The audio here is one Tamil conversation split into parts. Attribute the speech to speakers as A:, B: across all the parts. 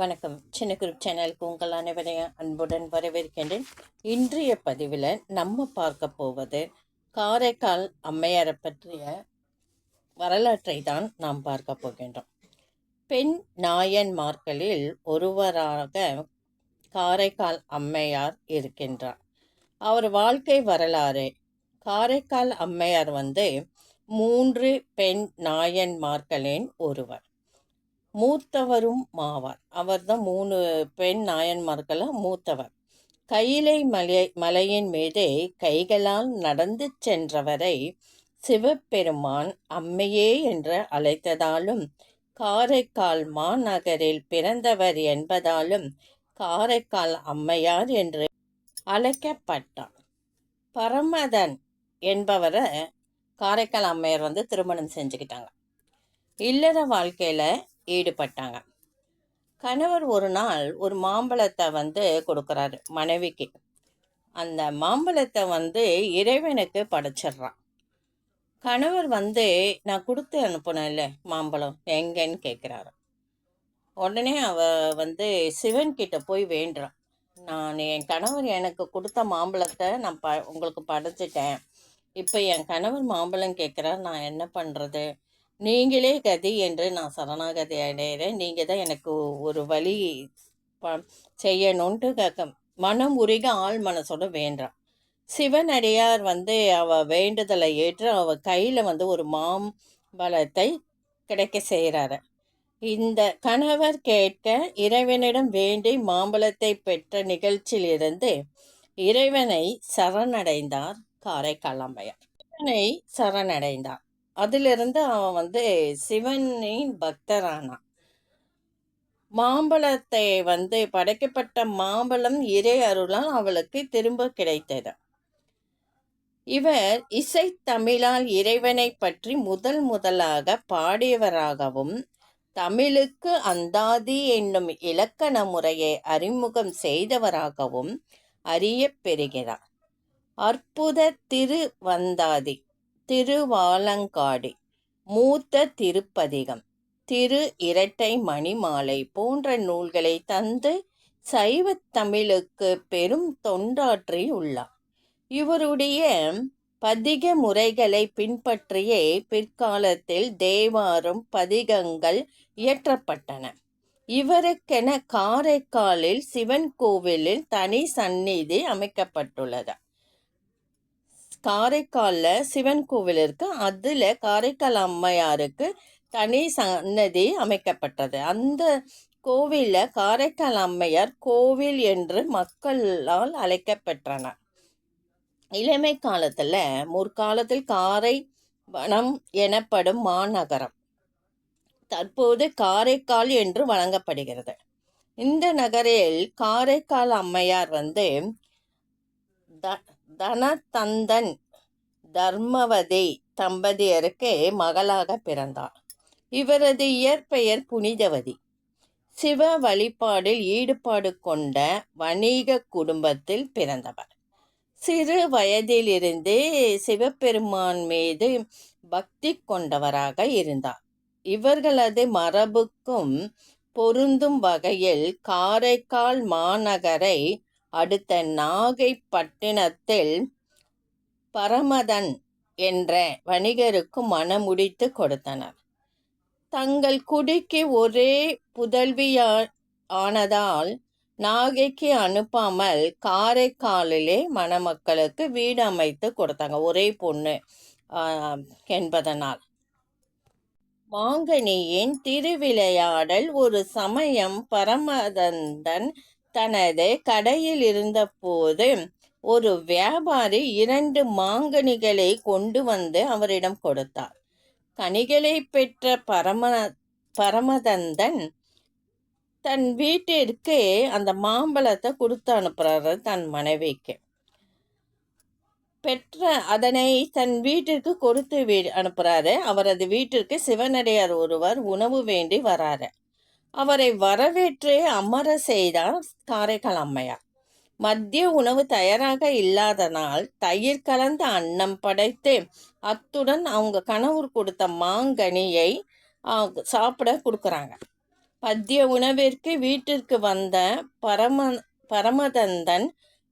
A: வணக்கம். சின்ன குரூப் சேனலுக்கு உங்கள் அனைவரையும் அன்புடன் வரவேற்கின்றேன். இன்றைய பதிவில் நம்ம பார்க்க போவது காரைக்கால் அம்மையாரை பற்றிய வரலாற்றை தான் நாம் பார்க்க போகின்றோம். பெண் நாயன்மார்களில் ஒருவராக காரைக்கால் அம்மையார் இருக்கின்றார். அவர் வாழ்க்கை வரலாறு. காரைக்கால் அம்மையார் வந்து மூன்று பெண் நாயன்மார்களின் ஒருவர். மூத்தவரும் மாவார். அவர் தான் மூணு பெண் நாயன்மார்களை? மூத்தவர். கையிலை மலை மலையின் மீதே கைகளால் நடந்து சென்றவரை சிவபெருமான் அம்மையே என்று அழைத்ததாலும் காரைக்கால் மாநகரில் பிறந்தவர் என்பதாலும் காரைக்கால் அம்மையார் என்று அழைக்கப்பட்டார். பரமதன் என்பவரை காரைக்கால் அம்மையார் வந்து திருமணம் செஞ்சுக்கிட்டாங்க. இல்லற வாழ்க்கையில் ஈடுபட்டாங்க. கணவர் ஒரு நாள் ஒரு மாம்பழத்தை வந்து கொடுக்குறாரு மனைவிக்கு. அந்த மாம்பழத்தை வந்து இறைவனுக்கு படைச்சிட்றான். கணவர் வந்து நான் கொடுத்து அனுப்புனேன்ல மாம்பழம் எங்கன்னு கேட்குறாரு உடனே அவ வந்து சிவன் கிட்ட போய் வேண்டுறான். நான் என் கணவர் எனக்கு கொடுத்த மாம்பழத்தை நான் ப உங்களுக்கு படைச்சிட்டேன். இப்போ என் கணவர் மாம்பழம் கேட்குறாரு நான் என்ன பண்ணுறது நீங்களே கதி என்று நான் சரணாகதி அடைகிறேன். நீங்கள் தான் எனக்கு ஒரு வழி ப செய்யணுன்ட்டு கேட்க மனம் உருக ஆள் மனசோட வேண்டான் சிவனடியார் வந்து அவ வேண்டுதலை ஏற்று அவ கையில் வந்து ஒரு மாம்பழத்தை கிடைக்க செய்கிறாரு இந்த கணவர் கேட்க இறைவனிடம் வேண்டி மாம்பழத்தை பெற்ற நிகழ்ச்சியிலிருந்து இறைவனை சரணடைந்தார் காரைக்கால் அம்மையார் இறைவனை சரணடைந்தார். அதிலிருந்து அவன் வந்து சிவனின் பக்தரானான். மாம்பழத்தை வந்து படைக்கப்பட்ட மாம்பழம் இறை அருளால் அவளுக்கு திரும்ப கிடைத்தது. இவர் இசை தமிழால் இறைவனை பற்றி முதல் முதலாக பாடியவராகவும் தமிழுக்கு அந்தாதி என்னும் இலக்கண முறையை அறிமுகம் செய்தவராகவும் அறிய பெறுகிறார். அற்புத திருவந்தாதி. திருவாலங்காடி மூத்த திருப்பதிகம். திரு இரட்டை மணிமாலை போன்ற நூல்களை தந்து சைவத் தமிழுக்கு பெரும் தொண்டாற்றி உள்ளார். இவருடைய பதிக முறைகளை பின்பற்றியே பிற்காலத்தில் தேவாரம் பதிகங்கள் இயற்றப்பட்டன. இவருக்கென காரைக்காலில் சிவன் கோவிலில் தனி சந்நிதி அமைக்கப்பட்டுள்ளது. காரைக்காலில் சிவன் கோவில் இருக்கு. அதில் காரைக்கால் அம்மையாருக்கு தனி சன்னதி அமைக்கப்பட்டது. அந்த கோவிலில் காரைக்கால் அம்மையார் கோவில் என்று மக்களால் அழைக்கப்பெற்றனர் இளமை காலத்தில் முற்காலத்தில் காரை வனம் எனப்படும் மாநகரம். தற்போது காரைக்கால் என்று வழங்கப்படுகிறது. இந்த நகரில் காரைக்கால் அம்மையார் வந்து தனதந்தன் தர்மவதி தம்பதியருக்கு மகளாக பிறந்தார். இவரது இயற்பெயர் புனிதவதி. சிவ வழிபாடில் ஈடுபாடு கொண்ட வணிக குடும்பத்தில் பிறந்தவர். சிறு வயதிலிருந்தே சிவபெருமான் மீது பக்தி கொண்டவராக இருந்தார். இவர்களது மரபுக்கும் பொருந்தும் வகையில் காரைக்கால் மாநகரை அடுத்த நாகைப்பட்டினத்தில் பரமதன் என்ற வணிகருக்கு மனமுடித்து கொடுத்தனர். தங்கள் குடிக்கு ஒரே புதல்வியா ஆனதால் நாகைக்கு அனுப்பாமல் காரைக்காலிலே மணமக்களுக்கு வீடு அமைத்து கொடுத்தாங்க ஒரே பொண்ணு என்பதனால். மாங்கனியின் திருவிளையாடல் ஒரு சமயம் பரமதந்தன் தனது கடையில் இருந்தபோது ஒரு வியாபாரி இரண்டு மாங்கனிகளை கொண்டு வந்து அவரிடம் கொடுத்தார். கனிகளை பெற்ற பரம பரமதந்தன் தன் வீட்டிற்கு அந்த மாம்பழத்தை கொடுத்து அனுப்புறாரு தன் மனைவிக்கு. பெற்ற அதனை தன் வீட்டிற்கு கொடுத்து வீ அனுப்புறாரு. அவரது வீட்டிற்கு சிவனடியார் ஒருவர் உணவு வேண்டி வராரு. அவரை வரவேற்று அமர செய்தார் காரைக்கால் அம்மையார் மத்திய உணவு தயாராக இல்லாதனால் தயிர் கலந்த அன்னம் படைத்து அத்துடன் அவங்க கணவர் கொடுத்த மாங்கனியை சாப்பிட கொடுக்குறாங்க. மத்திய உணவிற்கு வீட்டிற்கு வந்த பரம பரமதந்தன்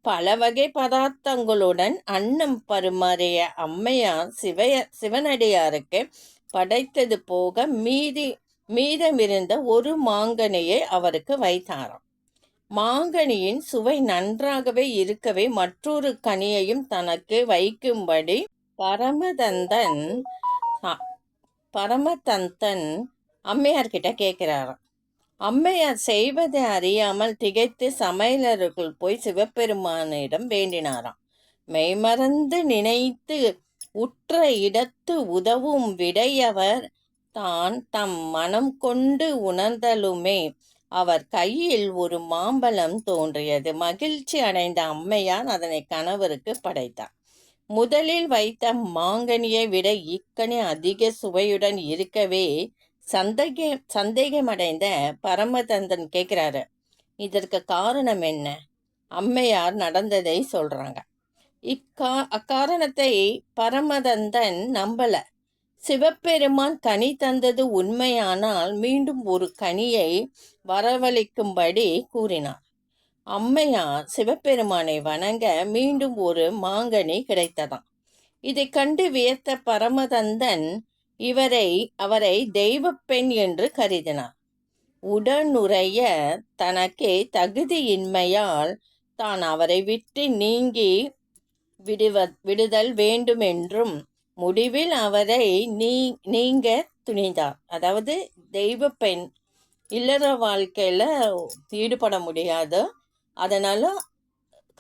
A: பல வகை பதார்த்தங்களுடன் அன்னம் பருமாறிய அம்மையார் சிவய சிவனடியாருக்கு படைத்தது போக மீதி மீதமிருந்த ஒரு மாங்கனியை அவருக்கு வைத்தாராம். மாங்கனியின் சுவை நன்றாகவே இருக்கவே மற்றொரு கனியையும் தனக்கு வைக்கும்படி பரமதந்தன் பரமதந்தன் அம்மையார்கிட்ட கேட்கிறாராம். அம்மையார் செய்வதை அறியாமல் திகைத்து சமையலருக்குள் போய் சிவபெருமானிடம் வேண்டினாராம். மெய்மறந்து நினைத்து உற்ற இடத்து உதவும் விடையவர் தான் தம் மனம் கொண்டு உணர்ந்தலுமே. அவர் கையில் ஒரு மாம்பழம் தோன்றியது. மகிழ்ச்சி அடைந்த அம்மையார் அதனை கணவருக்கு படைத்தார். முதலில் வைத்த மாங்கனியை விட இக்கனி அதிக சுவையுடன் இருக்கவே சந்தேக சந்தேகமடைந்த பரமதந்தன் கேட்குறாரு இதற்கு காரணம் என்ன? அம்மையார் நடந்ததை சொல்றாங்க. இக்கா அக்காரணத்தை பரமதந்தன் நம்பலை. சிவபெருமான் கனி தந்தது உண்மையானால் மீண்டும் ஒரு கனியை வரவழைக்கும்படி கூறினார். அம்மையார் சிவபெருமானை வணங்க மீண்டும் ஒரு மாங்கனி கிடைத்ததாம். இதை கண்டு வியத்த பரமதந்தன் இவரை அவரை தெய்வப் பெண் என்று கருதினார். உடனுறைய தனக்கே தகுதியின்மையால் தான் அவரை விட்டு நீங்கி விடுவ விடுதல் வேண்டுமென்றும் முடிவில் அவரை நீ நீங்க துணிந்தார். அதாவது தெய்வ பெண் இல்லற வாழ்க்கையில் ஈடுபட முடியாது. அதனால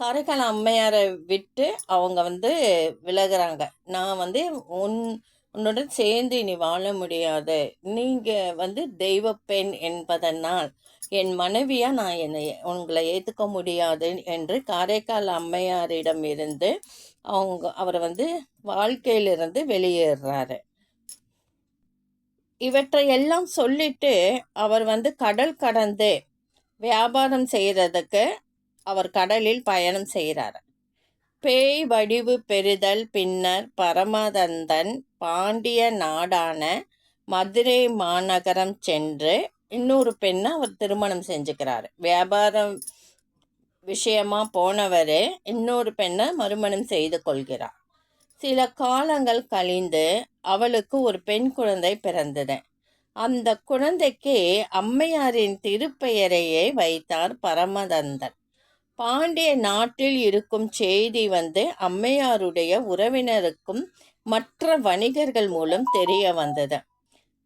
A: காரைக்கால் அம்மையாரை விட்டு அவங்க வந்து விலகுறாங்க. நான் வந்து உன் உன்னுடன் சேர்ந்து இனி வாழ முடியாது. நீங்கள் வந்து தெய்வ பெண் என்பதனால் என் மனைவியா நான் என்னை உங்களை ஏற்றுக்க முடியாது என்று காரைக்கால் அம்மையாரிடம் இருந்து அவங்க அவர் வந்து வாழ்க்கையிலிருந்து வெளியேறாரு. இவற்றையெல்லாம் சொல்லிட்டு அவர் வந்து கடல் கடந்து வியாபாரம் செய்கிறதுக்கு அவர் கடலில் பயணம் செய்கிறார் பேய் வடிவு பெறுதல் பின்னர் பரமதந்தன் பாண்டிய நாடான மதுரை மாநகரம் சென்று இன்னொரு பெண்ணை அவர் திருமணம் செஞ்சுக்கிறார். வியாபாரம் விஷயமா போனவர் இன்னொரு பெண்ணை மறுமணம் செய்து கொள்கிறார். சில காலங்கள் கழிந்து அவளுக்கு ஒரு பெண் குழந்தை பிறந்தது. அந்த குழந்தைக்கு அம்மையாரின் திருப்பெயரையே வைத்தார் பரமதந்தன். பாண்டிய நாட்டில் இருக்கும் செய்தி வந்து அம்மையாருடைய உறவினருக்கும் மற்ற வணிகர்கள் மூலம் தெரிய வந்தது.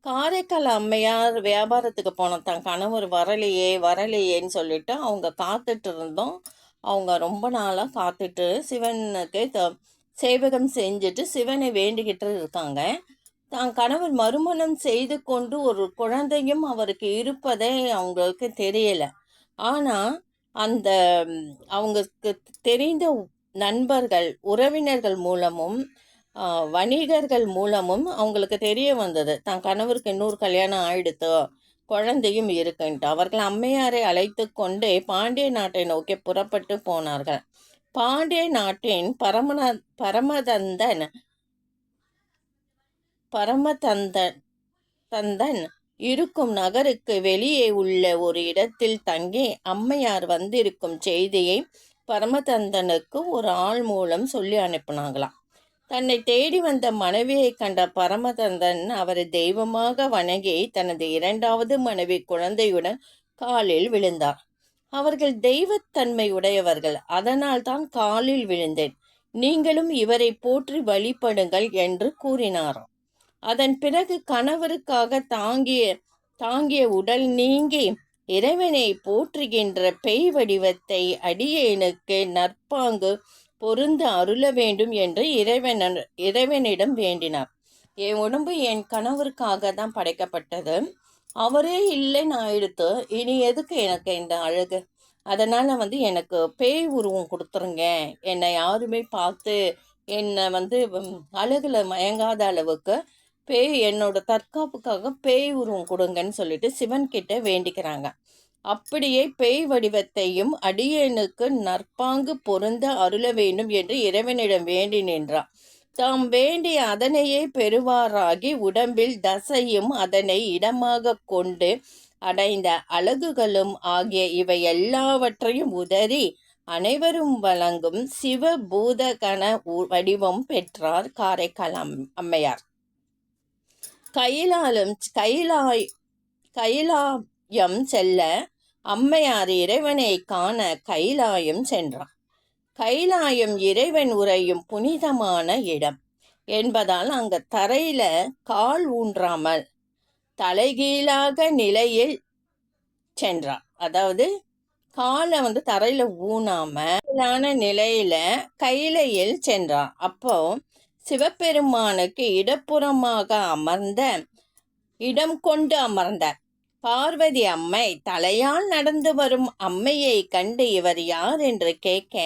A: காரைக்கால் அம்மையார் வியாபாரத்துக்கு போன தன் கணவர் வரலையே வரலையேன்னு சொல்லிட்டு அவங்க காத்துட்டு இருந்தோம். அவங்க ரொம்ப நாளாக காத்துட்டு சிவனுக்கு த- சேவகம் செஞ்சுட்டு சிவனை வேண்டிக்கிட்டு இருக்காங்க. தான் கணவர் மறுமணம் செய்து கொண்டு ஒரு குழந்தையும் அவருக்கு இருப்பதே அவங்களுக்கு தெரியலை. ஆனால் அந்த அவங்களுக்கு தெரிந்த நண்பர்கள் உறவினர்கள் மூலமும் வணிகர்கள் மூலமும் அவங்களுக்கு தெரிய வந்தது. தான் கணவருக்கு இன்னொரு கல்யாணம் ஆயிடுத்து குழந்தையும் இருக்குன்ட்டு. அவர்கள் அம்மையாரை அழைத்து கொண்டே பாண்டிய நாட்டை நோக்கி புறப்பட்டு போனார்கள். பாண்டிய நாட்டின் பரமன பரமதந்தன் பரமதந்தன் தந்தன் இருக்கும் நகருக்கு வெளியே உள்ள ஒரு இடத்தில் தங்கி அம்மையார் வந்திருக்கும் செய்தியை பரமதந்தனுக்கு ஒரு ஆள் மூலம் சொல்லி அனுப்பினாங்களாம். தன்னை தேடி வந்த மனைவியை கண்ட பரமதந்தன் அவரை தெய்வமாக வணங்கி தனது இரண்டாவது மனைவி குழந்தையுடன் காலில் விழுந்தார். அவர்கள் தெய்வத்தன்மை உடையவர்கள். அதனால் தான் காலில் விழுந்தேன். நீங்களும் இவரை போற்றி வழிபடுங்கள் என்று கூறினார் அதன் பிறகு கணவருக்காக தாங்கிய தாங்கிய உடல் நீங்கி இறைவனை போற்றுகின்ற பேய் வடிவத்தை அடியேனுக்கு நற்பாங்கு பொருந்து அருள வேண்டும் என்று இறைவன் இறைவனிடம் வேண்டினார். என் உடம்பு என் கணவருக்காக தான் படைக்கப்பட்டது. அவரே இல்லைன்னு ஆயிடுத்து இனி எதுக்கு எனக்கு இந்த அழகு? அதனால் வந்து எனக்கு பேய் உருவம் கொடுத்துருங்க. என்னை யாருமே பார்த்து என்னை வந்து அழகில் மயங்காத அளவுக்கு பேய் என்னோட தற்காப்புக்காக பேய் உருவம் கொடுங்கன்னு சொல்லிட்டு சிவன் கிட்ட வேண்டிக்கிறாங்க. அப்படியே பேய் வடிவத்தையும் அடியேனுக்கு நற்பாங்கு பொருந்த அருள வேண்டும் என்று இறைவனிடம் வேண்டி நின்றார் தாம் வேண்டிய அதனையே பெறுவாராகி உடம்பில் தசையும் அதனை இடமாக கொண்டு அடைந்த அழகுகளும் ஆகிய இவை எல்லாவற்றையும் உதறி அனைவரும் வழங்கும் சிவபூதகண உ- வடிவம் பெற்றார் காரைக்கால் அம்மையார். கையிலாலும் கைலாய் கைலாயம் செல்ல அம்மையார் இறைவனை காண கைலாயம் சென்றார். கைலாயம் இறைவன் உறையும் புனிதமான இடம் என்பதால் அங்க தரையில கால் ஊன்றாமல் தலைகீழாக நிலையில் சென்றார். அதாவது காலை வந்து தரையில ஊனாம நிலையில கைலையில் சென்றார். அப்போ சிவபெருமானுக்கு இடப்புறமாக அமர்ந்த இடம் கொண்டு அமர்ந்தார். பார்வதி அம்மை தலையால் நடந்து வரும் அம்மையை கண்டு இவர் யார் என்று கேட்க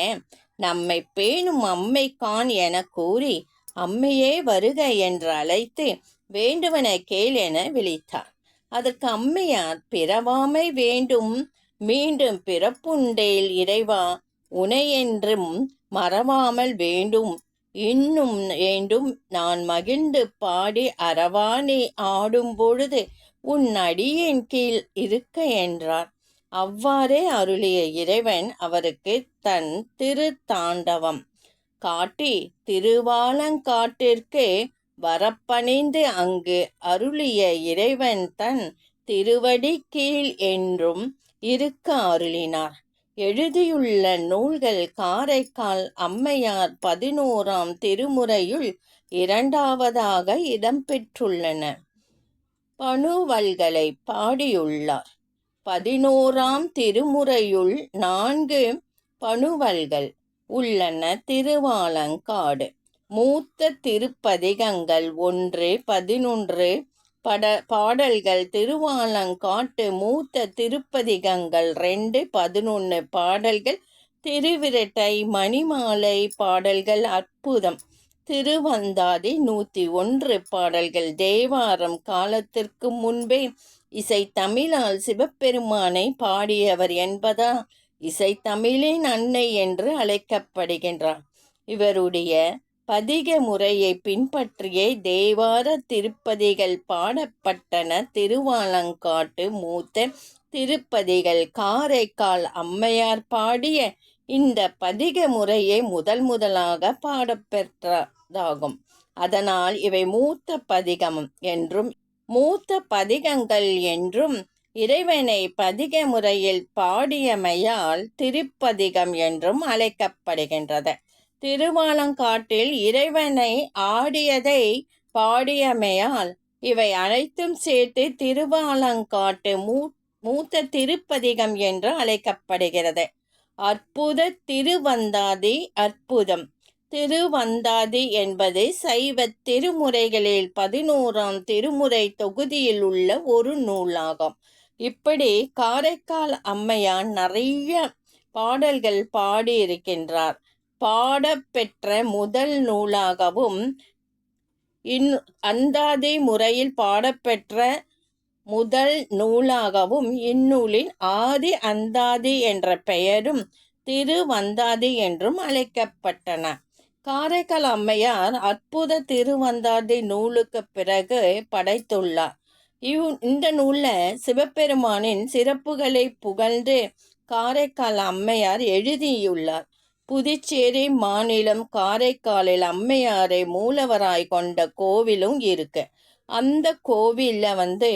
A: நம்மை பேணும் அம்மைக்கான் என கூறி அம்மையே வருக என்று அழைத்து வேண்டுவன கேள் என விழித்தார். அதற்கு அம்மையார் பிறவாமை வேண்டும் மீண்டும் பிறப்புண்டேல் இறைவா உனையென்றும் மறவாமல் வேண்டும் இன்னும் வேண்டும் நான் மகிழ்ந்து பாடி அரவானே ஆடும் பொழுது உன் அடியின் கீழ் இருக்க என்றார். அவ்வாறே அருளிய இறைவன் அவருக்கு தன் திருத்தாண்டவம். காட்டி திருவாலங்காட்டிற்கு வரப்பணிந்து அங்கு அருளிய இறைவன் தன் திருவடி கீழ் என்றும் இருக்க அருளினார். எழுதியுள்ள நூல்கள் காரைக்கால் அம்மையார் பதினோராம் திருமுறையுள் இரண்டாவதாக இடம்பெற்றுள்ளன பணுவல்களை பாடியுள்ளார். பதினோராம் திருமுறையுள் நான்கு பணுவல்கள் உள்ளன திருவாலங்காடு. மூத்த திருப்பதிகங்கள் ஒன்று பதினொன்று பட பாடல்கள் திருவாலங்காட்டு மூத்த திருப்பதிகங்கள் ரெண்டு பதினொன்று பாடல்கள் திருவிரட்டை மணிமாலை பாடல்கள் அற்புதம். திருவந்தாதி நூற்றி ஒன்று பாடல்கள். தேவாரம் காலத்திற்கு முன்பே இசை தமிழால் சிவபெருமானை பாடியவர் என்பதா? இசை தமிழின் அன்னை என்று அழைக்கப்படுகின்றார். இவருடைய பதிக முறையை பின்பற்றியே தேவார திருப்பதிகள் பாடப்பட்டன. திருவாலங்காட்டு மூத்த திருப்பதிகள் காரைக்கால் அம்மையார் பாடிய இந்த பதிக முறையே முதல் முதலாக பாடப்பெற்றதாகும் அதனால் இவை மூத்த பதிகம் என்றும் மூத்த பதிகங்கள் என்றும் இறைவனை பதிக முறையில் பாடியமையால் திருப்பதிகம் என்றும் அழைக்கப்படுகின்றது. திருவாலங்காட்டில் இறைவனை ஆடியதை பாடியமையால் இவை அனைத்தும் சேர்த்து திருவாலங்காட்டு மூ மூத்த திருப்பதிகம் என்று அழைக்கப்படுகிறது. அற்புத திருவந்தாதி அற்புதம். திருவந்தாதி என்பது சைவ திருமுறைகளில் பதினோராம் திருமுறை தொகுதியில் உள்ள ஒரு நூலாகும். இப்படி காரைக்கால் அம்மையார் நிறைய பாடல்கள் பாடியிருக்கின்றார். பாடப்பெற்ற முதல் நூலாகவும் இன் அந்தாதி முறையில் பாடப்பெற்ற முதல் நூலாகவும் இந்நூலின் ஆதி அந்தாதி என்ற பெயரும் திருவந்தாதி என்றும் அழைக்கப்பட்டன. காரைக்கால் அம்மையார் அற்புத திருவந்தாதி நூலுக்கு பிறகு படைத்துள்ளார். இவ் இந்த நூலில் சிவபெருமானின் சிறப்புகளை புகழ்ந்து காரைக்கால் அம்மையார் எழுதியுள்ளார். புதுச்சேரி மாநிலம் காரைக்காலில் அம்மையாரை மூலவராய் கொண்ட கோவிலும் இருக்கு. அந்த கோவிலில் வந்து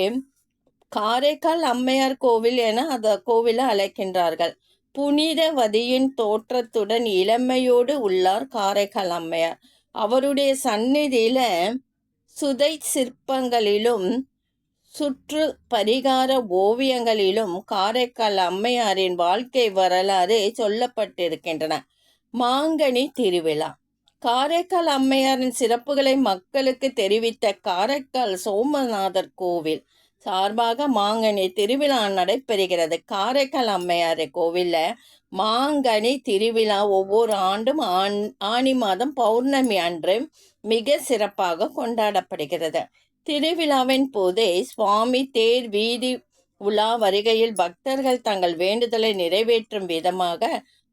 A: காரைக்கால் அம்மையார் கோவில் என அந்த கோவிலை அழைக்கின்றார்கள். புனிதவதியின் தோற்றத்துடன் இளமையோடு உள்ளார் காரைக்கால் அம்மையார். அவருடைய சந்நிதியில சுதை சிற்பங்களிலும் சுற்று பரிகார ஓவியங்களிலும் காரைக்கால் அம்மையாரின் வாழ்க்கை வரலாறு சொல்லப்பட்டிருக்கின்றன. மாங்கனி திருவிழா. காரைக்கால் அம்மையாரின் சிறப்புகளை மக்களுக்கு தெரிவித்த காரைக்கால் சோமநாதர் கோவில். சார்பாக மாங்கனி திருவிழா நடைபெறுகிறது. காரைக்கால் அம்மையார் கோவிலில் மாங்கனி திருவிழா ஒவ்வொரு ஆண்டும் ஆண் ஆனி மாதம் பௌர்ணமி அன்று மிக சிறப்பாக கொண்டாடப்படுகிறது. திருவிழாவின் போதே சுவாமி தேர் வீதி உலா வருகையில் பக்தர்கள் தங்கள் வேண்டுதலை நிறைவேற்றும் விதமாக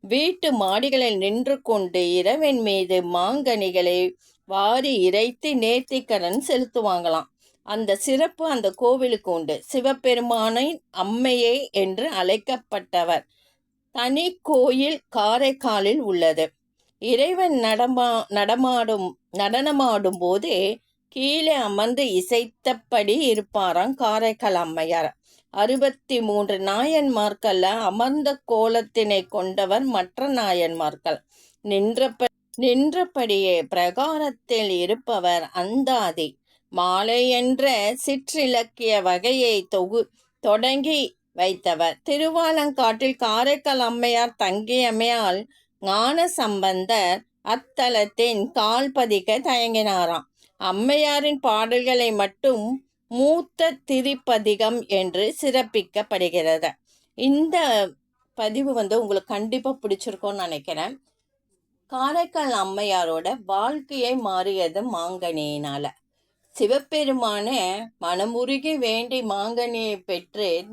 A: வீட்டு மாடிகளில் நின்று கொண்டு இரவின் மீது மாங்கனிகளை வாரி இறைத்து நேர்த்திக்கடன் செலுத்துவாங்களாம். அந்த சிறப்பு அந்த கோவிலுக்கு உண்டு. சிவபெருமானை அம்மையே என்று அழைக்கப்பட்டவர். தனி கோயில் காரைக்காலில் உள்ளது. இறைவன் நடமா நடமாடும் நடனமாடும் போதே கீழே அமர்ந்து இசைத்தபடி இருப்பாராம் காரைக்கால் அம்மையார். அறுபத்தி மூன்று நாயன்மார்கள்ல அமர்ந்த கோலத்தினை கொண்டவர் மற்ற நாயன்மார்கள். நின்றப நின்றபடியே பிரகாரத்தில் இருப்பவர் அந்தாதி. மாலை என்ற சிற்றிலக்கிய வகையை தொகு தொடங்கி வைத்தவர். திருவாலங்காட்டில் காரைக்கால் அம்மையார் தங்கியமையால் ஞான சம்பந்தர் அத்தலத்தின் கால் பதிக்க தயங்கினாராம். அம்மையாரின் பாடல்களை மட்டும் மூத்த திரிப்பதிகம் என்று சிறப்பிக்கப்படுகிறது. இந்த பதிவு வந்து உங்களுக்கு கண்டிப்பாக பிடிச்சிருக்கும்னு நினைக்கிறேன். காரைக்கால் அம்மையாரோட வாழ்க்கையை மாறியது மாங்கனியினால. சிவபெருமானே மனமுருகி வேண்டி மாங்கனியை பெற்றேன்.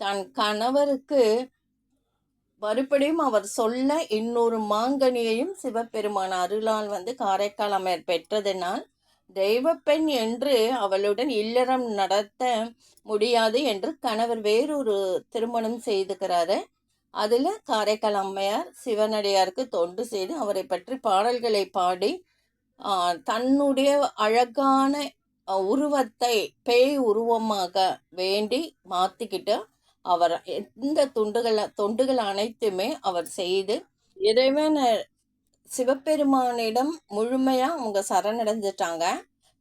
A: தன் கணவருக்கு மறுபடியும் அவர் சொல்ல இன்னொரு மாங்கனியையும் சிவபெருமான் அருளால் வந்து காரைக்கால் அம்மையார் பெற்றதனால் தெய்வப்பெண் என்று அவளுடன் இல்லறம் நடத்த முடியாது என்று கணவர் வேறொரு திருமணம் செய்துக்கிறாரு அதில் காரைக்கால் அம்மையார் சிவனடியாருக்கு தொண்டு செய்து அவரை பற்றி பாடல்களை பாடி தன்னுடைய அழகான உருவத்தை பேய் உருவமாக வேண்டி மாற்றிக்கிட்டு அவர் எந்த துண்டுகளை தொண்டுகள் அனைத்துமே அவர் செய்து இறைவன் சிவபெருமானிடம் முழுமையாக அவங்க சரணடைஞ்சிட்டாங்க.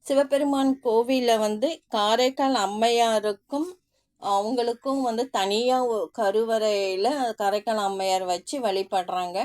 A: சிவபெருமான் கோவிலில் வந்து காரைக்கால் அம்மையாருக்கும் அவங்களுக்கும் வந்து தனியாக கருவறையில் காரைக்கால் அம்மையார் வச்சு வழிபடுறாங்க.